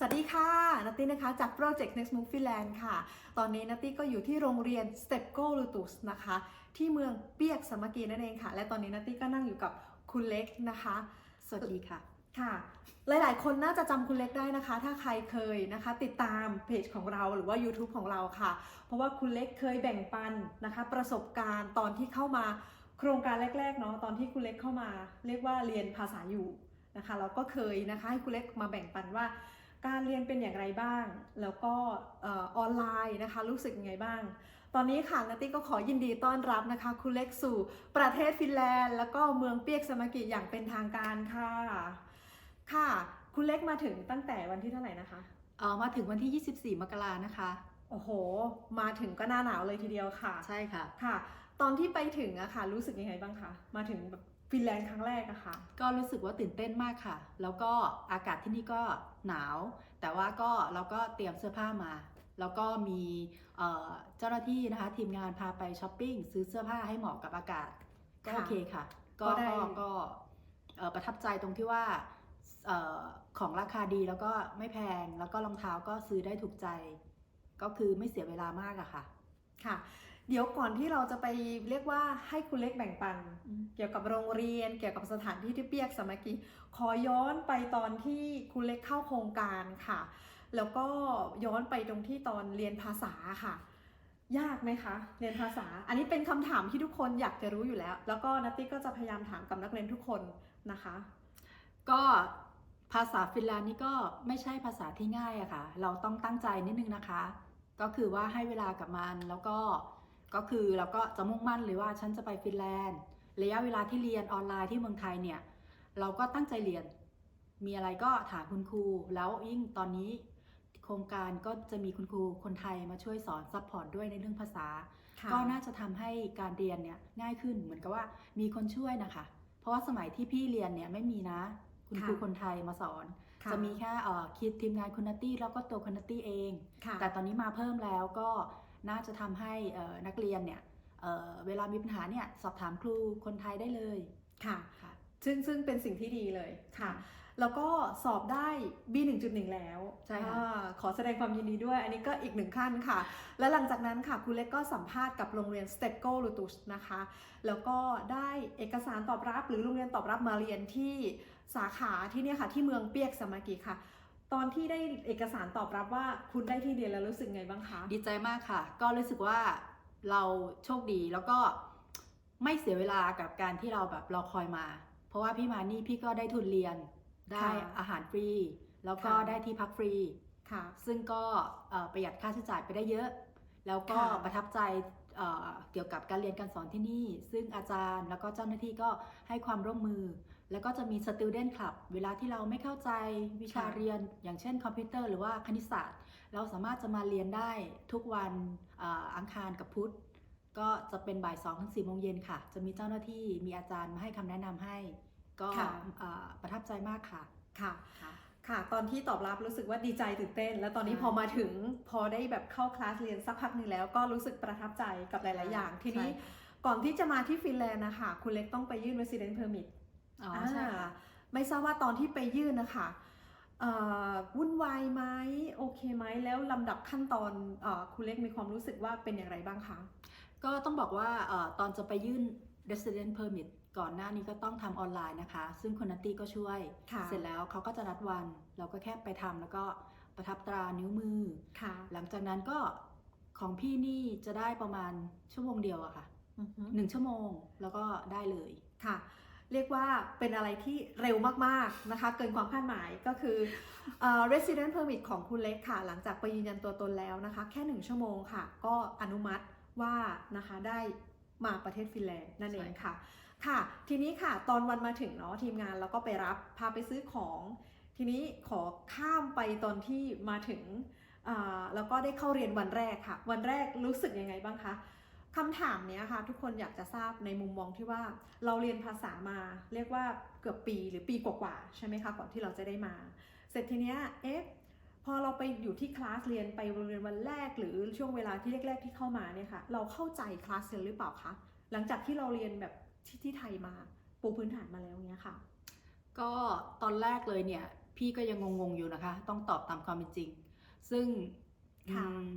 สวัสดีค่ะนัตตี้นะคะจาก Project Next Move Finland ค่ะ ตอนนี้นัตตี้ก็อยู่ที่โรงเรียน Step Go Lutus นะคะ ที่เมืองเปียกสามัคคีนั่นเองค่ะ และตอนนี้นัตตี้ก็นั่งอยู่กับคุณเล็กนะคะ สวัสดีค่ะค่ะ หลาย ๆ คนน่าจะจำคุณเล็กได้นะคะ ถ้าใครเคยนะคะ ติดตามเพจของเราหรือว่า YouTube ของเราค่ะ เพราะว่าคุณเล็กเคยแบ่งปันนะคะ ประสบการณ์ตอนที่เข้ามาโครงการแรก ๆ เนาะตอนที่คุณเล็กเข้ามา เรียกว่าเรียนภาษาอยู่นะคะ เราก็เคยนะคะให้คุณเล็กมาแบ่งปันว่า การเรียนเป็นอย่างไรบ้าง แล้วก็เออออนไลน์นะคะ รู้สึกยังไงบ้าง ตอนนี้ค่ะนัตตี้ก็ขอยินดีต้อนรับนะคะคุณเล็กสู่ประเทศฟินแลนด์ แล้วก็เมืองเปียกสมากิอย่างเป็นทางการค่ะ ค่ะ คุณเล็กมาถึงตั้งแต่วันที่เท่าไหร่นะคะเออมาถึงวันที่ 24 มกรานะคะ โอ้โห มาถึงก็หน้าหนาวเลยทีเดียวค่ะ ใช่ค่ะ ค่ะ ตอนที่ไปถึงอะค่ะ รู้สึกยังไงบ้างคะ มาถึงแบบฟินแลนด์ครั้งแรกอะค่ะ ก็รู้สึกว่าตื่นเต้นมากค่ะ แล้วก็อากาศที่นี่ก็ หนาว แต่ว่าก็เราก็เตรียมเสื้อผ้ามา แล้วก็มีเอ่อเจ้าหน้าที่นะคะทีมงานพาไปช้อปปิ้งซื้อเสื้อผ้าให้เหมาะกับอากาศก็ค่ะโอเคค่ะ ก็ก็ได้ก็ก็เอ่อประทับใจตรงที่ว่าเอ่อของราคาดีแล้วก็ไม่แพงแล้วก็รองเท้าก็ซื้อได้ถูกใจ ก็คือไม่เสียเวลามากอะค่ะ ค่ะ เดี๋ยวก่อนที่เราจะไปเรียกว่าให้คุณเล็กแบ่งปัน เกี่ยวกับโรงเรียน เกี่ยวกับสถานที่ที่เปียกสามัคคีขอย้อนไปตอนที่คุณเล็กเข้าโครงการค่ะ แล้วก็ย้อนไปตรงที่ตอนเรียนภาษาค่ะ ยากไหมคะ เรียนภาษา อันนี้เป็นคำถามที่ทุกคนอยากจะรู้อยู่แล้ว แล้วก็นัตตี้ก็จะพยายามถามกับนักเรียนทุกคนนะคะ ก็ภาษาฟินแลนด์นี่ก็ไม่ใช่ภาษาที่ง่ายอะค่ะ เราต้องตั้งใจนิดนึงนะคะ ก็คือว่าให้เวลากับมันแล้วก็ ก็คือเราก็จะมุ่งมั่นเลยว่าฉันจะไปฟินแลนด์ ระยะเวลาที่เรียนออนไลน์ที่เมืองไทยเนี่ยเราก็ตั้งใจเรียน มีอะไรก็ถามคุณครู แล้วยิ่งตอนนี้โครงการก็จะมีคุณครูคนไทยมาช่วยสอนซัพพอร์ตด้วยในเรื่องภาษาค่ะก็น่าจะทำให้การเรียนเนี่ยง่ายขึ้นเหมือนกับว่ามีคนช่วยนะคะ เพราะว่าสมัยที่พี่เรียนเนี่ยไม่มีนะ คุณครูค่ะคนไทยมาสอนค่ะจะมีแค่เอ่อคิดทีมงานคุณนัตตี้แล้วก็ตัวคุณนัตตี้เองค่ะแต่ตอนนี้มาเพิ่มแล้วก็ น่าจะทำให้เอ่อนักเรียนเนี่ยเอ่อเวลามีปัญหาเนี่ยสอบถามครูคนไทยได้เลยค่ะค่ะซึ่งซึ่งเป็นสิ่งที่ดีเลยค่ะ แล้วก็สอบได้ B 1.1 แล้วใช่ค่ะอ่าขอแสดงความยินดีด้วย อันนี้ก็อีกหนึ่งขั้นค่ะ และหลังจากนั้นค่ะคุณเล็กก็สัมภาษณ์กับโรงเรียน Step Go Lutus นะคะ แล้วก็ได้เอกสารตอบรับหรือโรงเรียนตอบรับมาเรียนที่สาขาที่เนี่ยค่ะที่เมืองเปียกสามากิค่ะ ตอนที่ได้เอกสารตอบรับว่าคุณได้ที่เรียนแล้วรู้สึกไงบ้างคะ ดีใจมากค่ะ ก็รู้สึกว่าเราโชคดีแล้วก็ไม่เสียเวลากับการที่เราแบบรอคอยมา เพราะว่าพี่มานี่พี่ก็ได้ทุนเรียน ได้ค่ะอาหารฟรี แล้วก็ค่ะได้ที่พักฟรีค่ะ ซึ่งก็เอ่อประหยัดค่าใช้จ่ายไปได้เยอะ แล้วก็ค่ะประทับใจเอ่อเกี่ยวกับการเรียนการสอนที่นี่ ซึ่งอาจารย์แล้วก็เจ้าหน้าที่ก็ให้ความร่วมมือ แล้วก็จะมี Student Club เวลาที่เราไม่เข้าใจวิชาค่ะเรียน อย่างเช่นคอมพิวเตอร์หรือว่าคณิตศาสตร์ เราสามารถจะมาเรียนได้ทุกวันเอ่ออังคารกับพุธ ก็จะเป็นบ่าย2ถึง4โมงเย็นค่ะ จะมีเจ้าหน้าที่มีอาจารย์มาให้คำแนะนำให้ ก็ค่ะเอ่อประทับใจมากค่ะค่ะค่ะค่ะตอนที่ตอบรับรู้สึกว่าดีใจตื่นเต้น แล้วตอนนี้ใช่พอมาถึงพอได้แบบเข้าคลาสเรียนสักพักหนึ่งแล้วก็รู้สึกประทับใจกับหลาย ๆ อย่าง ทีนี้ใช่ค่ะก่อนที่จะมาที่ฟินแลนด์นะคะคุณเล็กต้องไปยื่น resident permit อ๋อใช่ค่ะอ่าไม่ทราบว่าตอนที่ไปยื่นนะคะเอ่อวุ่นวายไหมโอเคไหมแล้วลำดับขั้นตอนเออคุณเล็กมีความรู้สึกว่าเป็นอย่างไรบ้างคะ ก็ต้องบอกว่าเออตอนจะไปยื่น resident permit ก่อนหน้านี้ก็ต้องทำออนไลน์นะคะ ซึ่งคุณนัตตี้ก็ช่วยค่ะเสร็จแล้วเขาก็จะนัดวัน เราก็แค่ไปทำแล้วก็ประทับตรานิ้วมือค่ะหลังจากนั้นก็ของพี่นี่จะได้ประมาณชั่วโมงเดียวอะค่ะอือฮึหนึ่งชั่วโมงแล้วก็ได้เลยค่ะ เรียกว่าเป็นอะไรที่เร็วมากๆนะคะ เกินความคาดหมายก็คือเอ่อ resident permit ของคุณเล็กค่ะ หลังจากไปยืนยันตัวตนแล้วนะคะ แค่หนึ่งชั่วโมงค่ะ ก็อนุมัติว่านะคะได้มาประเทศฟินแลนด์นั่นเองค่ะ ค่ะ ทีนี้ค่ะตอนวันมาถึงเนาะทีมงานเราก็ไปรับพาไปซื้อของ ทีนี้ขอข้ามไปตอนที่มาถึงอ่าแล้วก็ได้เข้าเรียนวันแรกค่ะ วันแรกรู้สึกยังไงบ้างคะ คำถามเนี้ยค่ะทุกคนอยากจะทราบในมุมมองที่ว่าเราเรียนภาษามาเรียกว่าเกือบปีหรือปีกว่าๆใช่ไหมคะก่อนที่เราจะได้มา เสร็จทีเนี้ยเอ๊ะพอเราไปอยู่ที่คลาสเรียนไปโรงเรียนวันแรกหรือช่วงเวลาที่แรก ๆ ที่เข้ามาเนี่ยค่ะเราเข้าใจคลาสเรียนหรือเปล่าคะหลังจากที่เราเรียนแบบที่ที่ไทยมาปูพื้นฐานมาแล้วเนี้ยค่ะ ก็ตอนแรกเลยเนี่ยพี่ก็ยังงงๆอยู่นะคะ ต้องตอบตามความเป็นจริง ซึ่งค่ะอืม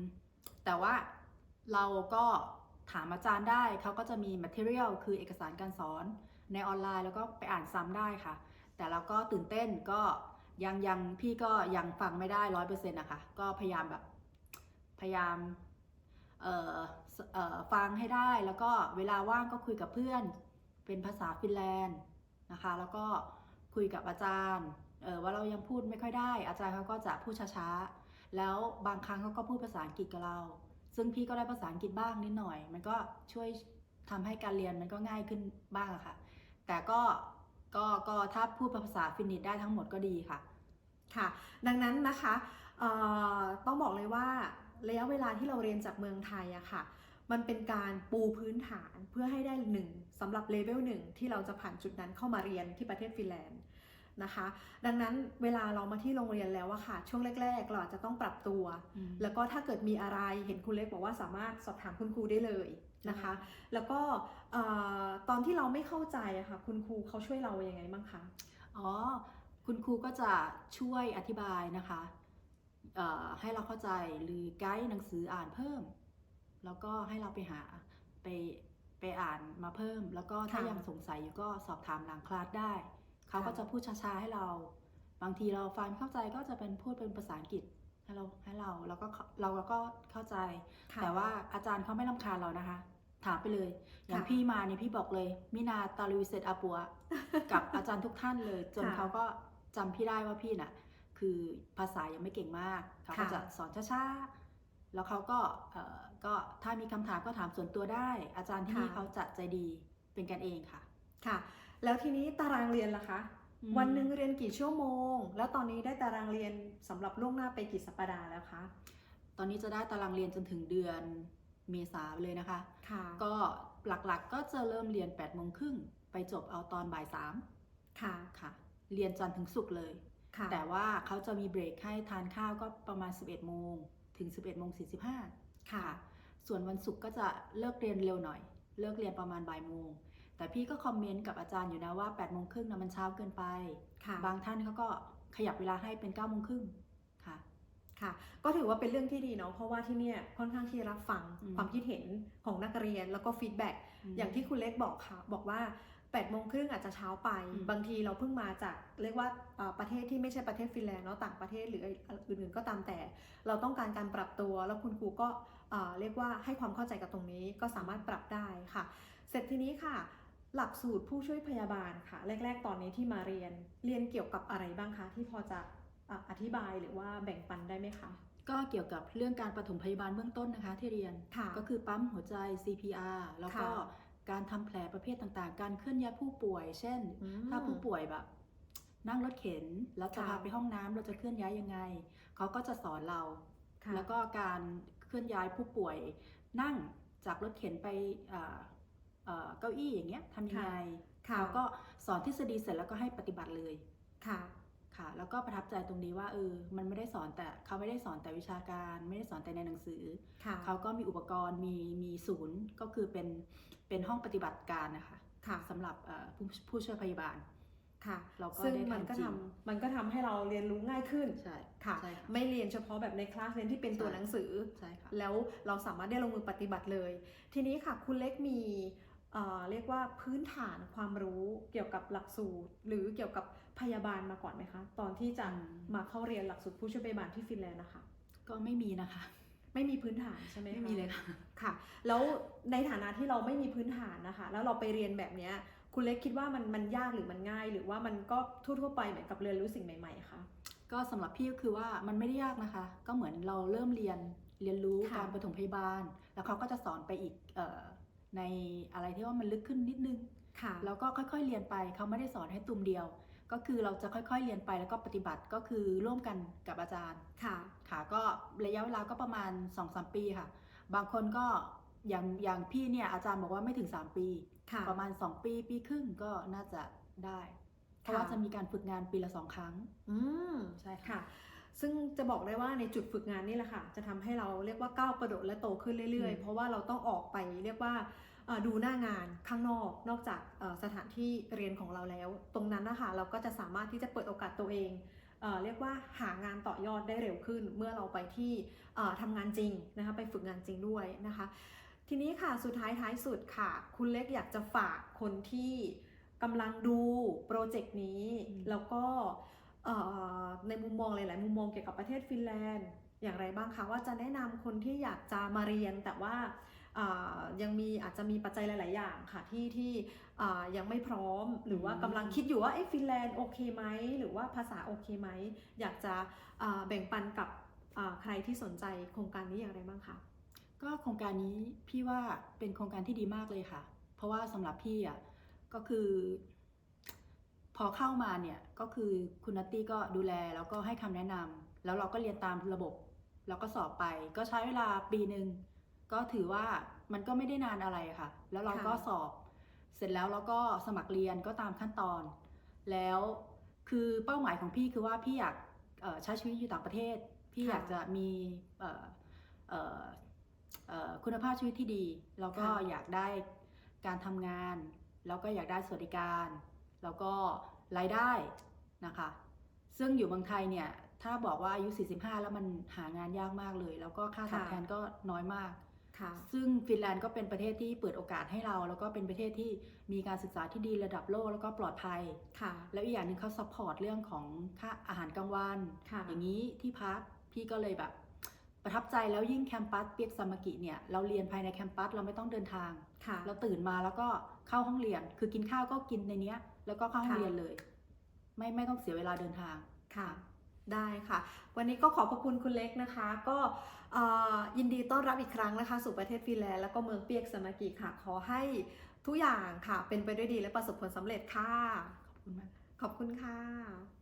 แต่ว่าเราก็ ถามอาจารย์ได้เขาก็จะมี material คือเอกสารการสอนในออนไลน์แล้วก็ไปอ่านซ้ำได้ค่ะ แต่เราก็ตื่นเต้นก็ยังยังพี่ก็ยังฟังไม่ได้ร้อยเปอร์เซ็นต์นะคะก็พยายามแบบพยายามเอ่อเอ่อฟังให้ได้ แล้วก็เวลาว่างก็คุยกับเพื่อน เป็นภาษาฟินแลนด์นะคะ แล้วก็คุยกับอาจารย์เออว่าเรายังพูดไม่ค่อยได้ อาจารย์เขาก็จะพูดช้าๆ แล้วบางครั้งเขาก็พูดภาษาอังกฤษกับเรา ซึ่งพี่ก็ได้ภาษาอังกฤษบ้างนิดหน่อย มันก็ช่วยทำให้การเรียนมันก็ง่ายขึ้นบ้างอะค่ะ แต่ก็ก็ก็ถ้าพูดภาษาฟินนิชได้ทั้งหมดก็ดีค่ะ ค่ะ ดังนั้นนะคะต้องบอกเลยว่าระยะเวลาที่เราเรียนจากเมืองไทยอะค่ะมันเป็นการปูพื้นฐานเพื่อให้ได้หนึ่งสำหรับเลเวลหนึ่งที่เราจะผ่านจุดนั้นเข้ามาเรียนที่ประเทศฟินแลนด์ นะคะ ดังนั้นเวลาเรามาที่โรงเรียนแล้วอะค่ะ ช่วงแรก ๆ เราอาจจะต้องปรับตัว แล้วก็ถ้าเกิดมีอะไรเห็นคุณเล็กบอกว่าสามารถสอบถามคุณครูได้เลยนะคะ แล้วก็เอ่อตอนที่เราไม่เข้าใจอะค่ะ คุณครูเขาช่วยเรายังไงบ้างคะอ๋อคุณครูก็จะช่วยอธิบายนะคะเอ่อให้เราเข้าใจหรือไกด์หนังสืออ่านเพิ่ม แล้วก็ให้เราไปหาไปไปอ่านมาเพิ่ม แล้วก็ถ้าค่ะยังสงสัยอยู่ก็สอบถามหลังคลาสได้ เขาก็ค่ะจะพูดช้าๆให้เรา บางทีเราฟังเข้าใจก็จะเป็นพูดเป็นภาษาอังกฤษให้เราให้เราแล้วก็เราก็เข้าใจค่ะแต่ว่าอาจารย์เขาไม่รำคาญเรานะคะ ถามไปเลย อย่างค่ะพี่มาเนี่ยพี่บอกเลย มินาตาลุยเซตอาปัว กับอาจารย์ทุกท่านเลย จนค่ะเขาก็จำพี่ได้ว่าพี่น่ะ คือภาษายังไม่เก่งมากเขาก็ค่ะจะสอนช้าๆแล้วเขาก็เอ่อก็ถ้ามีคำถามก็ถามส่วนตัวได้ อาจารย์ที่นี่เขาจะใจดีเป็นกันเองค่ะค่ะ แล้วทีนี้ตารางเรียนล่ะคะอืมวันหนึ่งเรียนกี่ชั่วโมง แล้วตอนนี้ได้ตารางเรียนสำหรับล่วงหน้าไปกี่สัปดาห์แล้วคะ ตอนนี้จะได้ตารางเรียนจนถึงเดือนเมษาเลยนะคะค่ะก็หลักๆก็จะเริ่มเรียน8ปดโมงครึ่งไปจบเอาตอนบ่ายสามค่ะค่ะ เรียนจันทร์ถึงศุกร์เลยค่ะแต่ว่าเขาจะมีเบรกให้ทานข้าวก็ประมาณ 11โมงถึง 11โมง45ค่ะ ส่วนวันศุกร์ก็จะเลิกเรียนเร็วหน่อย เลิกเรียนประมาณบ่ายโมง แต่พี่ก็คอมเมนต์กับอาจารย์อยู่นะว่า8โมงครึ่งนะมันเช้าเกินไปค่ะบางท่านเขาก็ขยับเวลาให้เป็น9โมงครึ่งค่ะค่ะก็ถือว่าเป็นเรื่องที่ดีเนาะเพราะว่าที่เนี่ยค่อนข้างที่รับฟังอืมความคิดเห็นของนักเรียนแล้วก็ฟีดแบ็กอย่างที่คุณเล็กบอกค่ะ บอกว่า8ปดโมงครึ่งอาจจะเช้าไปอืมบางทีเราเพิ่งมาจากเรียกว่าเอ่อประเทศที่ไม่ใช่ประเทศฟินแลนด์เนาะต่างประเทศหรืออื่นๆก็ตามแต่ เราต้องการการปรับตัว แล้วคุณครูก็เอ่อเรียกว่าให้ความเข้าใจกับตรงนี้ก็สามารถปรับได้ค่ะ เสร็จทีนี้ค่ะ หลักสูตรผู้ช่วยพยาบาลค่ะ แรก ๆ ตอนนี้ที่มาเรียนเรียนเกี่ยวกับอะไรบ้างคะ ที่พอจะอะอธิบายหรือว่าแบ่งปันได้ไหมคะ ก็เกี่ยวกับเรื่องการปฐมพยาบาลเบื้องต้นนะคะ ที่เรียนค่ะก็คือปั๊มหัวใจ CPR แล้วก็ค่ะการทำแผลประเภทต่างๆ การเคลื่อนย้ายผู้ป่วย เช่นอืมถ้าผู้ป่วยแบบนั่งรถเข็น แล้วจะค่ะพาไปห้องน้ำเราจะเคลื่อนย้ายยังไง เขาก็จะสอนเราค่ะแล้วก็การเคลื่อนย้ายผู้ป่วย นั่งจากรถเข็นไป เอ่อเอ่อเก้าอี้อย่างเงี้ยทำยังไงค่ะเขาก็สอนทฤษฎีเสร็จแล้วก็ให้ปฏิบัติเลยค่ะค่ะ แล้วก็ประทับใจตรงนี้ว่าเออมันไม่ได้สอนแต่เขาไม่ได้สอนแต่วิชาการ ไม่ได้สอนแต่ในหนังสือค่ะเขาก็มีอุปกรณ์มีมีศูนย์ก็คือเป็นเป็นห้องปฏิบัติการนะคะค่ะสำหรับเอ่อผู้ผู้ช่วยพยาบาลค่ะเราก็ซึ่งได้มันก็ทำจริทำงมันก็ทำให้เราเรียนรู้ง่ายขึ้นใช่ค่ะใช่ค่ะ ไม่เรียนเฉพาะแบบในคลาสเรียนที่เป็นตัวใช่หนังสือใช่ค่ะแล้วเราสามารถได้ลงมือปฏิบัติเลย ทีนี้ค่ะคุณเล็กมี เอ่อเรียกว่าพื้นฐานความรู้เกี่ยวกับหลักสูตร หรือเกี่ยวกับพยาบาลมาก่อนไหมคะ ตอนที่จะอืมมาเข้าเรียนหลักสูตรผู้ช่วยพยาบาลที่ฟินแลนด์นะคะ ก็ไม่มีนะคะ ไม่มีพื้นฐานใช่ไหมคะไม่มีเลยค่ะค่ะ แล้วในฐานะที่เราไม่มีพื้นฐานนะคะ แล้วเราไปเรียนแบบเนี้ยคุณเล็กคิดว่ามันมันยากหรือมันง่าย หรือว่ามันก็ทั่วๆไปเหมือนกับเรียนรู้สิ่งใหม่ๆคะก็สำหรับพี่ก็คือว่ามันไม่ได้ยากนะคะ ก็เหมือนเราเริ่มเรียนเรียนรู้ค่ะการปฐมพยาบาล แล้วเขาก็จะสอนไปอีกเออ ในอะไรที่ว่ามันลึกขึ้นนิดนึงค่ะแล้วก็ค่อยๆเรียนไปเขาไม่ได้สอนให้ตุมเดียว ก็คือเราจะค่อยๆเรียนไปแล้วก็ปฏิบัติก็คือร่วมกันกับอาจารย์ค่ะ ค่ะก็ระยะเวลาก็ประมาณ2-3ปีค่ะ บางคนก็อย่างอย่างพี่เนี่ยอาจารย์บอกว่าไม่ถึง 3 ปีค่ะประมาณ 2 ปีปีครึ่งก็น่าจะได้ เพราะว่าจะมีการฝึกงานปีละสองครั้ง อืมใช่ค่ะค่ะ ซึ่งจะบอกได้ว่าในจุดฝึกงานนี่แหละค่ะ จะทำให้เราเรียกว่าก้าวกระโดดและโตขึ้นเรื่อยอืๆมเพราะว่าเราต้องออกไปเรียกว่าเอ่อดูหน้างานข้างนอกนอกจากเอ่อสถานที่เรียนของเราแล้ว ตรงนั้นนะคะเราก็จะสามารถที่จะเปิดโอกาสตัวเองเอ่อเรียกว่าหางานต่อยอดได้เร็วขึ้น เมื่อเราไปที่เอ่อทำงานจริงนะคะไปฝึกงานจริงด้วยนะคะ ทีนี้ค่ะสุดท้ายท้ายสุดค่ะ คุณเล็กอยากจะฝากคนที่กำลังดูโปรเจกต์นี้อืมแล้วก็เอ่อ ในมุมมองหลาย ๆ มุมมองเกี่ยวกับประเทศฟินแลนด์ อย่างไรบ้างคะว่าจะแนะนำคนที่อยากจะมาเรียนแต่ว่ายังมีอาจจะมีปัจจัยหลาย ๆ อย่างค่ะที่ที่ยังไม่พร้อมหรือว่าอืมกำลังคิดอยู่ว่าเอ๊ะฟินแลนด์โอเคไหมหรือว่าภาษาโอเคไหมอยากจะแบ่งปันกับใครที่สนใจโครงการนี้อย่างไรบ้างคะก็โครงการนี้พี่ว่าเป็นโครงการที่ดีมากเลยค่ะ เพราะว่าสำหรับพี่อะก็คือ อเข้ามาเนี่ยก็คือคุณนัตตี้ก็ดูแลแล้วก็ให้คำแนะนำแล้วเราก็เรียนตามระบบ แล้วก็สอบไป ก็ใช้เวลาปีหนึ่งก็ถือว่ามันก็ไม่ได้นานอะไรค่ะ แล้วเราก็ค่ะสอบเสร็จแล้วเราก็สมัครเรียนก็ตามขั้นตอน แล้วคือเป้าหมายของพี่คือว่าพี่อยากเอ่อใช้ชีวิตอยู่ต่างประเทศ พี่ค่ะอยากจะมีเอ่อเอ่อเอ่อคุณภาพชีวิตที่ดี แล้วก็ค่ะอยากได้การทำงาน แล้วก็อยากได้สวัสดิการ แล้วก็ รายได้นะคะ ซึ่งอยู่เมืองไทยเนี่ย ถ้าบอกว่าอายุ 45 แล้วมันหางานยากมากเลย แล้วก็ค่าตอบค่ะแทนก็น้อยมากค่ะซึ่งฟินแลนด์ก็เป็นประเทศที่เปิดโอกาสให้เรา แล้วก็เป็นประเทศที่มีการศึกษาที่ดีระดับโลกแล้วก็ปลอดภัยค่ะแล้วอีกอย่างหนึ่งเขาซัพพอร์ตเรื่องของค่าอาหารกลางวันค่ะอย่างนี้ที่พักพี่ก็เลยแบบ ประทับใจแล้วยิ่งแคมปัสเปียกซามากิเนี่ยเราเรียนภายในแคมปัสเราไม่ต้องเดินทางค่ะเราตื่นมาแล้วก็เข้าห้องเรียน คือกินข้าวก็กินในเนี้ย แล้วก็เข้าห้องค่ะเรียนเลย ไม่ไม่ต้องเสียเวลาเดินทางค่ะ ได้ค่ะ วันนี้ก็ขอบพระคุณคุณเล็กนะคะ ก็เอ่อยินดีต้อนรับอีกครั้งนะคะ สู่ประเทศฟินแลนด์แล้วก็เมืองเปียกสมากิค่ะ ขอให้ทุกอย่างค่ะ เป็นไปด้วยดีและประสบผลสำเร็จค่ะ ขอบคุณมากขอบคุณค่ะ